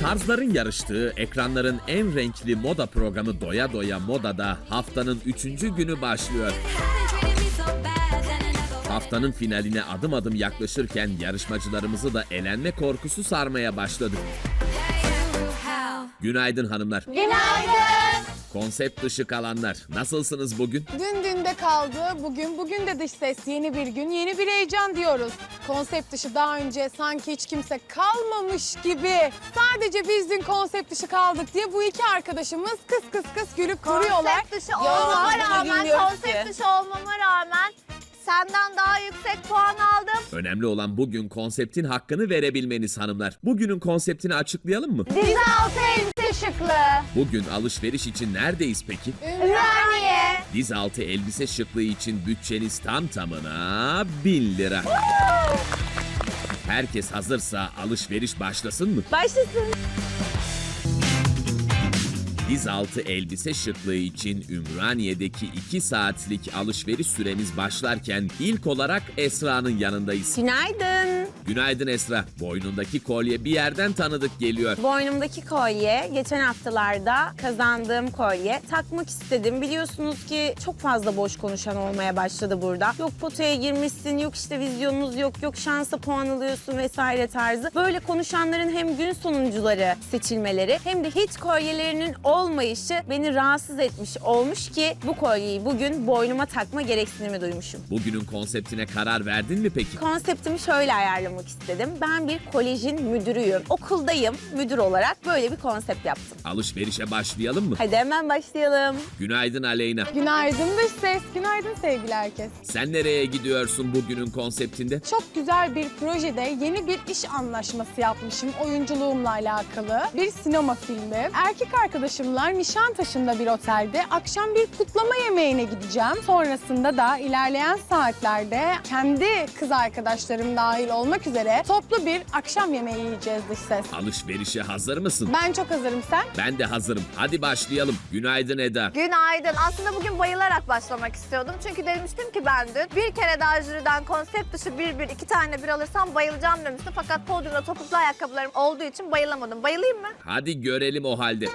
Tarzların yarıştığı ekranların en renkli moda programı Doya Doya Moda'da haftanın 3. günü başlıyor. Haftanın finaline adım adım yaklaşırken yarışmacılarımızı da elenme korkusu sarmaya başladı. Günaydın hanımlar. Günaydın. Konsept dışı kalanlar. Nasılsınız bugün? Dün kaldı, bugün bugün de dış ses yeni bir gün, yeni bir heyecan diyoruz. Konsept dışı daha önce sanki hiç kimse kalmamış gibi. Sadece biz dün konsept dışı kaldık diye bu iki arkadaşımız kıs kıs kıs gülüp duruyorlar. Konsept dışı olmama rağmen, konsept dışı olmama rağmen senden daha yüksek puan aldım. Önemli olan bugün konseptin hakkını verebilmeniz hanımlar. Bugünün konseptini açıklayalım mı? Dizi altı elbise şıklı. Bugün alışveriş için neredeyiz peki? Ümraniye. Diz altı elbise şıklığı için bütçeniz tam tamına 1000 lira. Herkes hazırsa alışveriş başlasın mı? Başlasın. Diz altı elbise şıklığı için Ümraniye'deki 2 saatlik alışveriş süremiz başlarken ilk olarak Esra'nın yanındayız. Günaydın. Günaydın Esra. Boynundaki kolye bir yerden tanıdık geliyor. Boynumdaki kolye geçen haftalarda kazandığım kolye. Takmak istedim. Biliyorsunuz ki çok fazla boş konuşan olmaya başladı burada. Yok potaya girmişsin, yok işte vizyonunuz yok, yok şansa puan alıyorsun vesaire tarzı. Böyle konuşanların hem gün sonuncuları seçilmeleri hem de hiç kolyelerinin olmayışı beni rahatsız etmiş olmuş ki bu kolyeyi bugün boynuma takma gereksinimi duymuşum. Bugünün konseptine karar verdin mi peki? Konseptimi şöyle ayarlamak istedim. Ben bir kolejin müdürüyüm. Okuldayım müdür olarak böyle bir konsept yaptım. Alışverişe başlayalım mı? Hadi hemen başlayalım. Günaydın Aleyna. Günaydın dış ses, günaydın sevgili herkes. Sen nereye gidiyorsun bugünün konseptinde? Çok güzel bir projede yeni bir iş anlaşması yapmışım oyunculuğumla alakalı. Bir sinema filmi. Erkek arkadaşımla Nişantaşı'nda bir otelde akşam bir kutlama yemeğine gideceğim. Sonrasında da ilerleyen saatlerde kendi kız arkadaşlarım dahil olmak üzere toplu bir akşam yemeği yiyeceğiz dış ses. Alışverişe hazır mısın? Ben çok hazırım sen. Ben de hazırım. Hadi başlayalım. Günaydın Eda. Günaydın. Aslında bugün bayılarak başlamak istiyordum. Çünkü demiştim ki ben dün bir kere daha jüriden konsept dışı bir bir iki tane bir alırsam bayılacağım demiştim. Fakat podyumda topuklu ayakkabılarım olduğu için bayılamadım. Bayılayım mı? Hadi görelim o halde.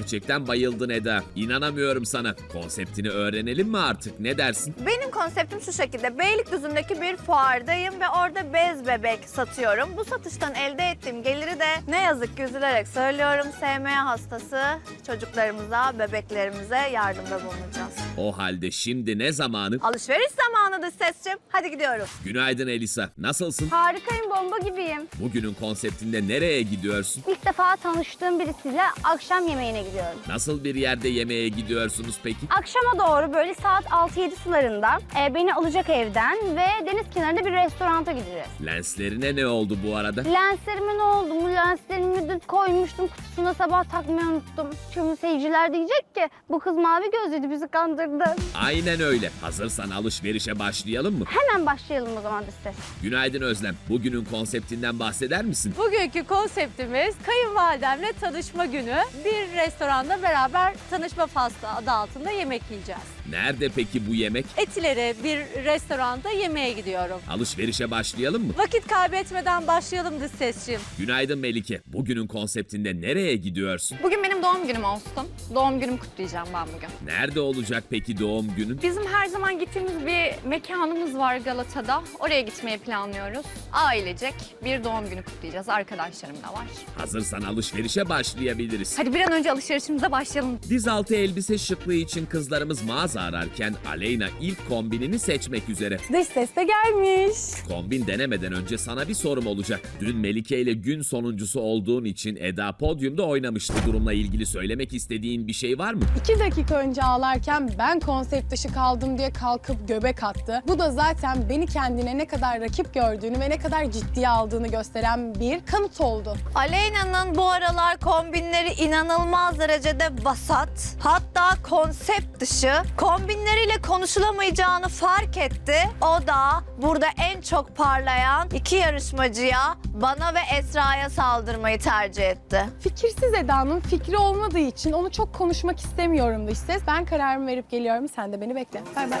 Gerçekten bayıldın Eda. İnanamıyorum sana. Konseptini öğrenelim mi artık? Ne dersin? Benim konseptim şu şekilde. Beylikdüzü'ndeki bir fuardayım ve orada bez bebek satıyorum. Bu satıştan elde ettiğim geliri de ne yazık ki üzülerek söylüyorum. SMA hastası çocuklarımıza, bebeklerimize yardımda bulunacağız. O halde şimdi ne zamanı? Alışveriş zamanıdır sesçim. Hadi gidiyoruz. Günaydın Elisa. Nasılsın? Harikayım bomba gibiyim. Bugünün konseptinde nereye gidiyorsun? İlk defa tanıştığım birisiyle akşam yemeğine gidiyorum. Nasıl bir yerde yemeğe gidiyorsunuz peki? Akşama doğru böyle saat 6-7 sularında e, beni alacak evden ve deniz kenarında bir restoranta gideceğiz. Lenslerine ne oldu bu arada? Lenslerime ne oldu? Bu lenslerimi dün koymuştum kutusuna sabah takmayı unuttum. Şimdi seyirciler diyecek ki bu kız mavi gözlüydü bizi kandırdı. Aynen öyle. Hazırsan alışverişe başlayalım mı? Hemen başlayalım o zaman biz ses. Günaydın Özlem. Bugünün konseptinden bahseder misin? Bugünkü konseptimiz kayınvalidemle tanışma günü. Bir restoranda beraber tanışma faslı adı altında yemek yiyeceğiz. Nerede peki bu yemek? Etilere bir restoranda yemeğe gidiyorum. Alışverişe başlayalım mı? Vakit kaybetmeden başlayalım dış sesçiğim. Günaydın Melike. Bugünün konseptinde nereye gidiyorsun? Bugün benim doğum günüm olsun. Doğum günümü kutlayacağım ben bugün. Nerede olacak peki doğum günün? Bizim her zaman gittiğimiz bir mekanımız var Galata'da. Oraya gitmeyi planlıyoruz. Ailecek bir doğum günü kutlayacağız. Arkadaşlarım da var. Hazırsan alışverişe başlayabiliriz. Hadi bir an önce alışverişimize başlayalım. Diz altı elbise şıklığı için kızlarımız mağaza ararken Aleyna ilk kombinini seçmek üzere. Dış ses de gelmiş. Kombin denemeden önce sana bir sorum olacak. Dün Melike ile gün sonuncusu olduğun için Eda podyumda oynamıştı. Durumla ilgili söylemek istediğin bir şey var mı? İki dakika önce ağlarken ben konsept dışı kaldım diye kalkıp göbek attı. Bu da zaten beni kendine ne kadar rakip gördüğünü ve ne kadar ciddiye aldığını gösteren bir kanıt oldu. Aleyna'nın bu aralar kombinleri inanılmaz derecede vasat. Hatta konsept dışı. Kombinleriyle konuşulamayacağını fark etti. O da burada en çok parlayan iki yarışmacıya, bana ve Esra'ya saldırmayı tercih etti. Fikirsiz Eda'nın fikri olmadığı için onu çok konuşmak istemiyorum dış ses. Ben kararımı verip geliyorum. Sen de beni bekle. Bay bay.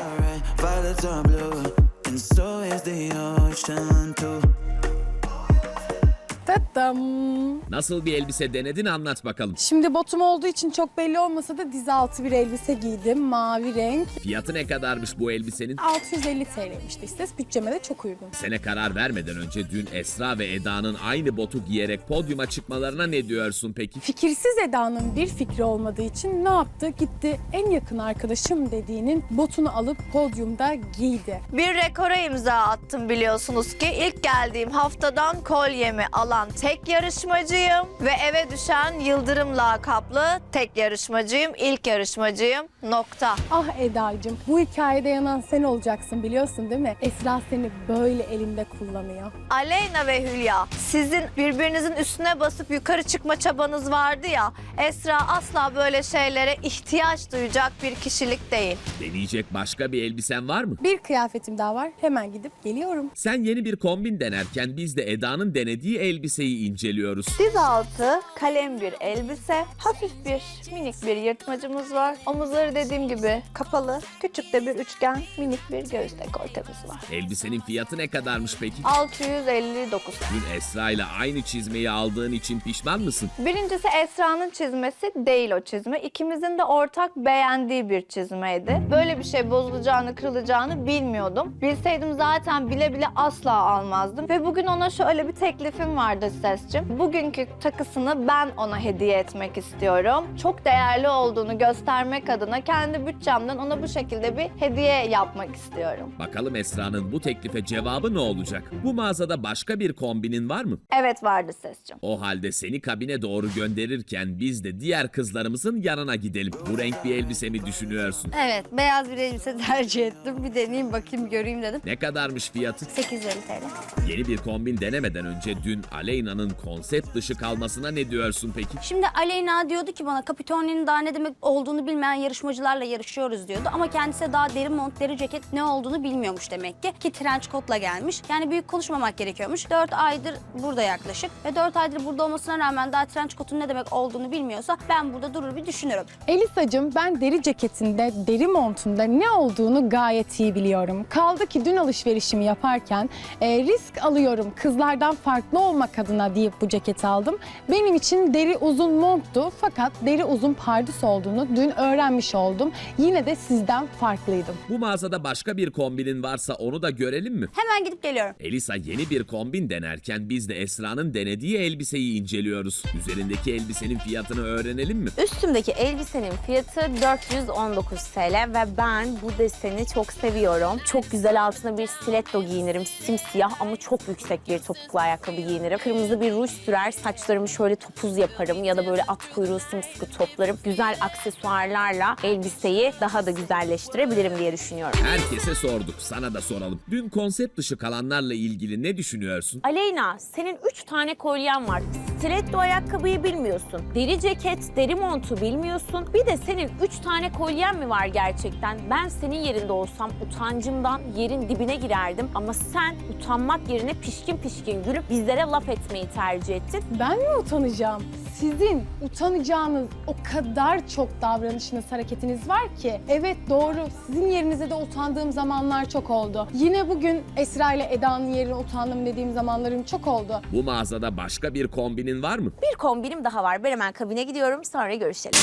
Tattım. Nasıl bir elbise denedin anlat bakalım. Şimdi botum olduğu için çok belli olmasa da diz altı bir elbise giydim. Mavi renk. Fiyatı ne kadarmış bu elbisenin? 650 TL'ymiş dış ses. Bütçeme de çok uygun. Sene karar vermeden önce dün Esra ve Eda'nın aynı botu giyerek podyuma çıkmalarına ne diyorsun peki? Fikirsiz Eda'nın bir fikri olmadığı için ne yaptı? Gitti en yakın arkadaşım dediğinin botunu alıp podyumda giydi. Bir rekora imza attım biliyorsunuz ki. ilk geldiğim haftadan kolyemi alan tek yarışmacıyım. Ve eve düşen Yıldırım lakaplı tek yarışmacıyım. ilk yarışmacıyım. Nokta. Ah Eda'cığım bu hikayede yanan sen olacaksın biliyorsun değil mi? Esra seni böyle elinde kullanıyor. Aleyna ve Hülya, sizin birbirinizin üstüne basıp yukarı çıkma çabanız vardı ya. Esra asla böyle şeylere ihtiyaç duyacak bir kişilik değil. Deneyecek başka bir elbisen var mı? Bir kıyafetim daha var. Hemen gidip geliyorum. Sen yeni bir kombin denerken biz de Eda'nın denediği elbiseyi inceliyoruz. Diz altı kalem bir elbise, hafif bir minik bir yırtmacımız var. Omuzları dediğim gibi kapalı, küçük de bir üçgen, minik bir göğüs dekoltemiz var. Elbisenin fiyatı ne kadarmış peki? 659. Dün Esra ile aynı çizmeyi aldığın için pişman mısın? Birincisi Esra'nın çizmesi değil o çizme. İkimizin de ortak beğendiği bir çizmeydi. Böyle bir şey bozulacağını, kırılacağını bilmiyordum. Bilseydim zaten bile bile asla almazdım. Ve bugün ona şöyle bir teklifim vardı Sescim. Bugünkü takısını ben ona hediye etmek istiyorum. Çok değerli olduğunu göstermek adına kendi bütçemden ona bu şekilde bir hediye yapmak istiyorum. Bakalım Esra'nın bu teklife cevabı ne olacak? Bu mağazada başka bir kombinin var mı? Evet vardı Sescim. O halde seni kabine doğru gönderirken biz de diğer kızlarımızın yanına gidelim. Bu renk bir elbise mi düşünüyorsun? Evet, beyaz bir elbise tercih ettim. Bir deneyeyim bakayım göreyim dedim. Ne kadarmış fiyatı? 850 TL. Yeni bir kombin denemeden önce dün Aleyna'nın konsept dışı kalmasına ne diyorsun peki? Şimdi Aleyna diyordu ki bana Capitone'nin daha ne demek olduğunu bilmeyen yarışmacılarla yarışıyoruz diyordu. Ama kendisi daha deri mont, deri ceket ne olduğunu bilmiyormuş demek ki. Ki trench coat'la gelmiş. Yani büyük konuşmamak gerekiyormuş. 4 aydır burada yaklaşık. Ve 4 aydır burada olmasına rağmen daha trench coat'un ne demek olduğunu bilmiyorsa ben burada durur bir düşünürüm. Elisacığım ben deri ceketinde, deri montunda ne olduğunu gayet iyi biliyorum. Kaldı ki dün alışverişimi yaparken e, risk alıyorum kızlardan farklı olmak adına deyip bu ceketi aldım. Benim için deri uzun monttu fakat deri uzun pardüs olduğunu dün öğrenmiş oldum. Yine de sizden farklıydım. Bu mağazada başka bir kombinin varsa onu da görelim mi? Hemen gidip geliyorum. Elisa yeni bir kombin denerken biz de Esra'nın denediği elbiseyi inceliyoruz. Üzerindeki elbisenin fiyatını öğrenelim mi? Üstümdeki elbisenin fiyatı 419 TL ve ben bu deseni çok seviyorum. Çok güzel altına bir stiletto giyinirim. Simsiyah ama çok yüksek bir topuklu ayakkabı giyinirim. Kırmızı bir ruj sürer, saçlarımı şöyle topuz yaparım ya da böyle at kuyruğu sımsıkı toplarım. Güzel aksesuarlarla elbiseyi daha da güzelleştirebilirim diye düşünüyorum. Herkese sorduk, sana da soralım. Dün konsept dışı kalanlarla ilgili ne düşünüyorsun? Aleyna senin 3 tane kolyen var. Stiletto ayakkabıyı bilmiyorsun. Deri ceket, deri montu bilmiyorsun. Bir de senin 3 tane kolyen mi var gerçekten? Ben senin yerinde olsam utancımdan yerin dibine girerdim. Ama sen utanmak yerine pişkin pişkin gülüp bizlere laf etmeyi tercih ettin. Ben mi utanacağım? Sizin utanacağınız o kadar çok davranışınız, hareketiniz var ki. Evet doğru, sizin yerinize de utandığım zamanlar çok oldu. Yine bugün Esra ile Eda'nın yerine utandım dediğim zamanlarım çok oldu. Bu mağazada başka bir kombinin var mı? Bir kombinim daha var. Ben hemen kabine gidiyorum. Sonra görüşelim.